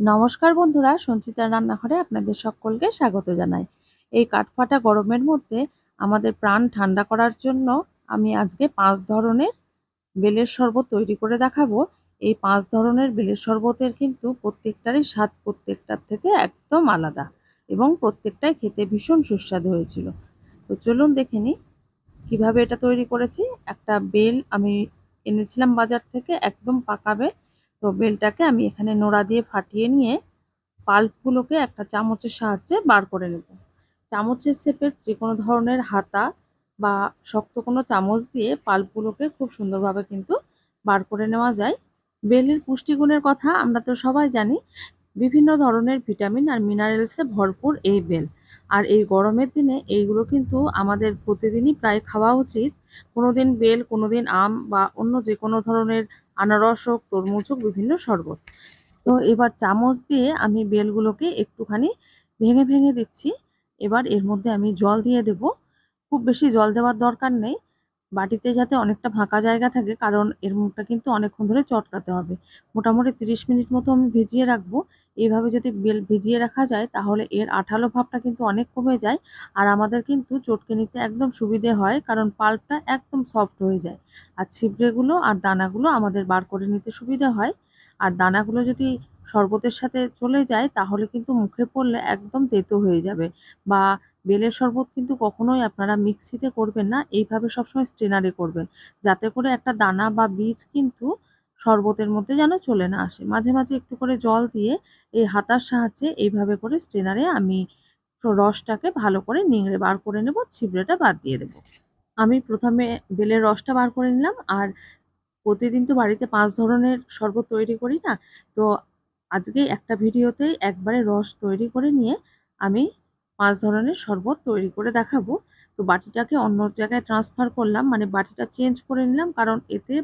নমস্কার বন্ধুরা, সঞ্চিতার রান্নাঘরে আপনাদের সকলকে স্বাগত জানাই। এই কাঠফাটা গরমের মধ্যে আমাদের প্রাণ ঠান্ডা করার জন্য আমি আজকে পাঁচ ধরনের বেলের শরবত তৈরি করে দেখাবো। এই পাঁচ ধরনের বেলের শরবতের কিন্তু প্রত্যেকটারই স্বাদ প্রত্যেকটার থেকে একদম আলাদা এবং প্রত্যেকটাই খেতে ভীষণ সুস্বাদু হয়েছিল। তো চলুন দেখে নিই কীভাবে এটা তৈরি করেছি। একটা বেল আমি এনেছিলাম বাজার থেকে, একদম পাকা বেল তো বেলটাকে আমি এখানে নোড়া দিয়ে ফাটিয়ে নিয়ে পাল্পগুলোকে একটা চামচের সাহায্যে বার করে নেব। চামচের শেপের যে কোনো ধরনের হাতা বা শক্ত কোনো চামচ দিয়ে পাল্পগুলোকে খুব সুন্দরভাবে কিন্তু বার করে নেওয়া যায়। বেলের পুষ্টিগুণের কথা আমরা তো সবাই জানি, বিভিন্ন ধরনের ভিটামিন আর মিনারেলসে ভরপুর এই বেল। আর এই গরমের দিনে এইগুলো কিন্তু আমাদের প্রতিদিনই প্রায় খাওয়া উচিত। কোনো দিন বেল কোনো দিন আম বা অন্য যে কোনো ধরনের আনারস হোক, তরমুজ হোক, বিভিন্ন শরবত। তো এবার চামচ দিয়ে আমি বেলগুলোকে একটুখানি ভেঙে ভেঙে দিচ্ছি। এবার এর মধ্যে আমি জল দিয়ে দেব। খুব বেশি জল দেওয়ার দরকার নেই। বাটিতে যাতে অনেকটা ফাঁকা জায়গা থাকে, কারণ এর মুখটা কিন্তু অনেকক্ষণ ধরে চটকাতে হবে। মোটামুটি তিরিশ মিনিট মতো আমি ভিজিয়ে রাখব। এইভাবে যদি বেল ভিজিয়ে রাখা যায়, তাহলে এর আঠালো ভাবটা কিন্তু অনেক কমে যায় আর আমাদের কিন্তু চটকে নিতে একদম সুবিধে হয়, কারণ পাল্পটা একদম সফট হয়ে যায়। আর ছিবড়েগুলো আর দানাগুলো আমাদের বার করে নিতে সুবিধা হয়। আর দানাগুলো যদি শরবতের সাথে চলে যায়, তাহলে কিন্তু মুখে পড়লে একদম তেতো হয়ে যাবে। বা বেলের শরবত কিন্তু কখনোই আপনারা মিক্সিতে করবেন না, এইভাবে সবসময় স্ট্রেনারে করবেন। যাতে করে একটা দানা বা বীজ কিন্তু শরবতের মধ্যে যেন চলে না আসে। মাঝে মাঝে একটু করে জল দিয়ে এই হাতার সাহায্যে এইভাবে করে স্ট্রেনারে আমি রসটাকে ভালো করে নিংড়ে বার করে নেব, ছিবড়েটা বাদ দিয়ে দেব। আমি প্রথমে বেলের রসটা বার করে নিলাম, আর প্রতিদিন তো বাড়িতে পাঁচ ধরনের শরবত তৈরি করি না, তো আজকে একটা ভিডিওতেই একবারে রস তৈরি করে নিয়ে আমি পাঁচ ধরনের শরবত তৈরি করে দেখাবো। তো বাটিটাকে অন্য জায়গায় ট্রান্সফার করলাম মানে বাটিটা চেঞ্জ করে নিলাম, কারণ এতে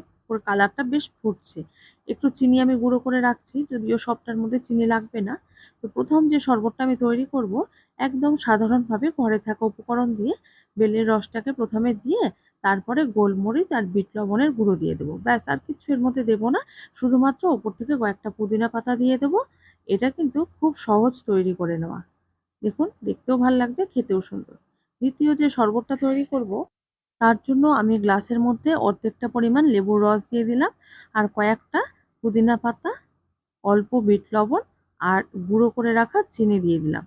কালারটা বেশ ফুটছে। একটু চিনি আমি গুঁড়ো করে রাখছি, যদিও সবটার মধ্যে চিনি লাগবে না। তো প্রথম যে শরবতটা আমি তৈরি করব, একদম সাধারণভাবে ঘরে থাকা উপকরণ দিয়ে বেলের রসটাকে প্রথমে দিয়ে তারপরে গোলমরিচ আর বিট লবণের গুঁড়ো দিয়ে দেবো। ব্যাস, আর কিছু এর মধ্যে দেবো না। শুধুমাত্র ওপর থেকে কয়েকটা পুদিনা পাতা দিয়ে দেবো। এটা কিন্তু খুব সহজ তৈরি করে নেওয়া। দেখুন, দেখতেও ভালো লাগছে, খেতেও সুন্দর। দ্বিতীয় যে শরবতটা তৈরি করব তার জন্য আমি গ্লাসের মধ্যে অর্ধেকটা পরিমাণ লেবুর রস দিয়ে দিলাম আর কয়েকটা পুদিনা পাতা, অল্প বিট লবণ আর গুঁড়ো করে রাখা চিনি দিয়ে দিলাম।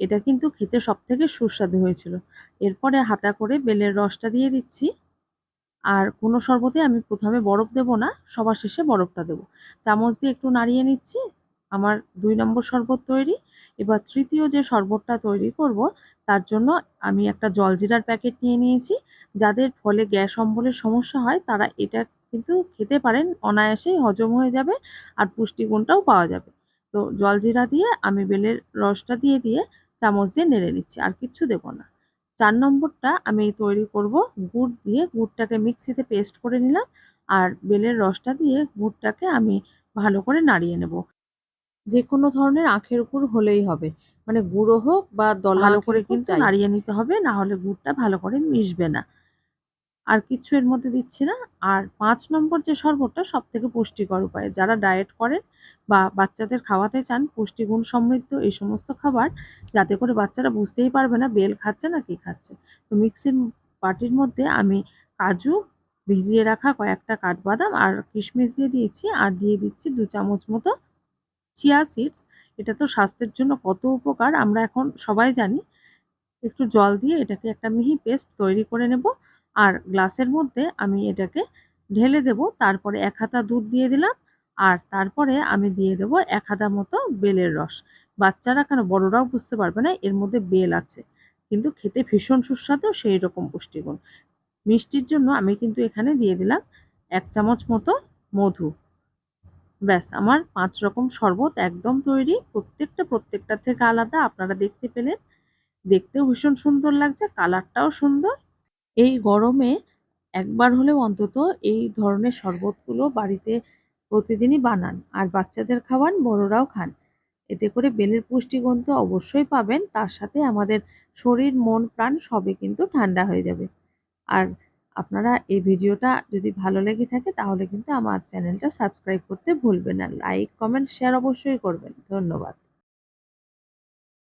এটা কিন্তু খেতে সব থেকে সুস্বাদু হয়েছিল। এরপরে হাতা করে বেলের রসটা দিয়ে দিচ্ছি। আর কোনো শরবতে আমি প্রথমে বরফ দেব না, সবার শেষে বরফটা দেবো। চামচ দিয়ে একটু নাড়িয়ে নিচ্ছি। আমার দুই নম্বর শরবত তৈরি, এবার তৃতীয় যে শরবতটা তৈরি করব, তার জন্য আমি একটা জলজিরার প্যাকেট নিয়ে নিয়েছি, যাদের ফলে গ্যাস অম্বলের সমস্যা হয়, তারা এটা কিন্তু খেতে পারেন, অনায়াসেই হজম হয়ে যাবে আর পুষ্টিগুণটাও পাওয়া যাবে। তো জলজিরা দিয়ে আমি বেলের রসটা দিয়ে দিয়ে চামচ দিয়ে নেড়ে নিচ্ছি, আর কিচ্ছু দেবো না। চার নম্বরটা আমি তৈরি করব, গুড় দিয়ে গুড়টাকে মিক্সিতে পেস্ট করে নিলাম, আর বেলের রসটা দিয়ে গুড়টাকে আমি ভালো করে নাড়িয়ে নেব। যে কোনো ধরনের আখের গুড় হলেই হবে। মানে গুঁড়ো হোক বা ভালো করে কিন্তু নাড়িয়ে নিতে হবে না হলে গুড়টা ভালো করে মিশবে না। আর কিছু এর মধ্যে দিচ্ছি না। আর পাঁচ নম্বর যে শরবতটা সব থেকে পুষ্টিকর উপায়। যারা ডায়েট করেন বা বাচ্চাদের খাওয়াতে চান পুষ্টিগুণ সমৃদ্ধ এই সমস্ত খাবার যাতে করে বাচ্চারা বুঝতেই পারবে না বেল খাচ্ছে না কি খাচ্ছে। তো মিক্সির বাটির মধ্যে আমি কাজু ভিজিয়ে রাখা কয়েকটা কাঠবাদাম আর কিশমিশ দিয়ে দিয়েছি। আর দিয়ে দিচ্ছি দু চামচ মতো চিয়া সিডস এটা তো স্বাস্থ্যের জন্য কত উপকার, আমরা এখন সবাই জানি। একটু জল দিয়ে এটাকে একটা মিহি পেস্ট তৈরি করে নেব, আর গ্লাসের মধ্যে আমি এটাকে ঢেলে দেব। তারপরে এক হাতা দুধ দিয়ে দিলাম, আর তারপরে আমি দিয়ে দেব এক হাতা মতো বেলের রস। বাচ্চারা কেন, বড়রাও বুঝতে পারবে না, এর মধ্যে বেল আছে। কিন্তু খেতে ভীষণ সুস্বাদু সেই রকম পুষ্টিগুণ। মিষ্টির জন্য আমি কিন্তু এখানে দিয়ে দিলাম এক চামচ মতো মধু। ব্যাস, আমার পাঁচ রকম শরবত একদম তৈরি। প্রত্যেকটা প্রত্যেকটা থেকে আলাদা, আপনারা দেখতে পেলেন। দেখতেও ভীষণ সুন্দর লাগছে, কালারটাও সুন্দর। এই গরমে একবার হলেও অন্তত এই ধরনের শরবতগুলো বাড়িতে প্রতিদিনই বানান, আর বাচ্চাদের খাওয়ান, বড়রাও খান। এতে করে বেলের পুষ্টিগুণ তো অবশ্যই পাবেন, তার সাথে আমাদের শরীর, মন, প্রাণ সবই কিন্তু ঠান্ডা হয়ে যাবে। আর আপনারা এই ভিডিওটা যদি ভালো লেগে থাকে, তাহলে কিন্তু আমার চ্যানেলটা সাবস্ক্রাইব করতে ভুলবেন না। লাইক, কমেন্ট, শেয়ার অবশ্যই করবেন। ধন্যবাদ।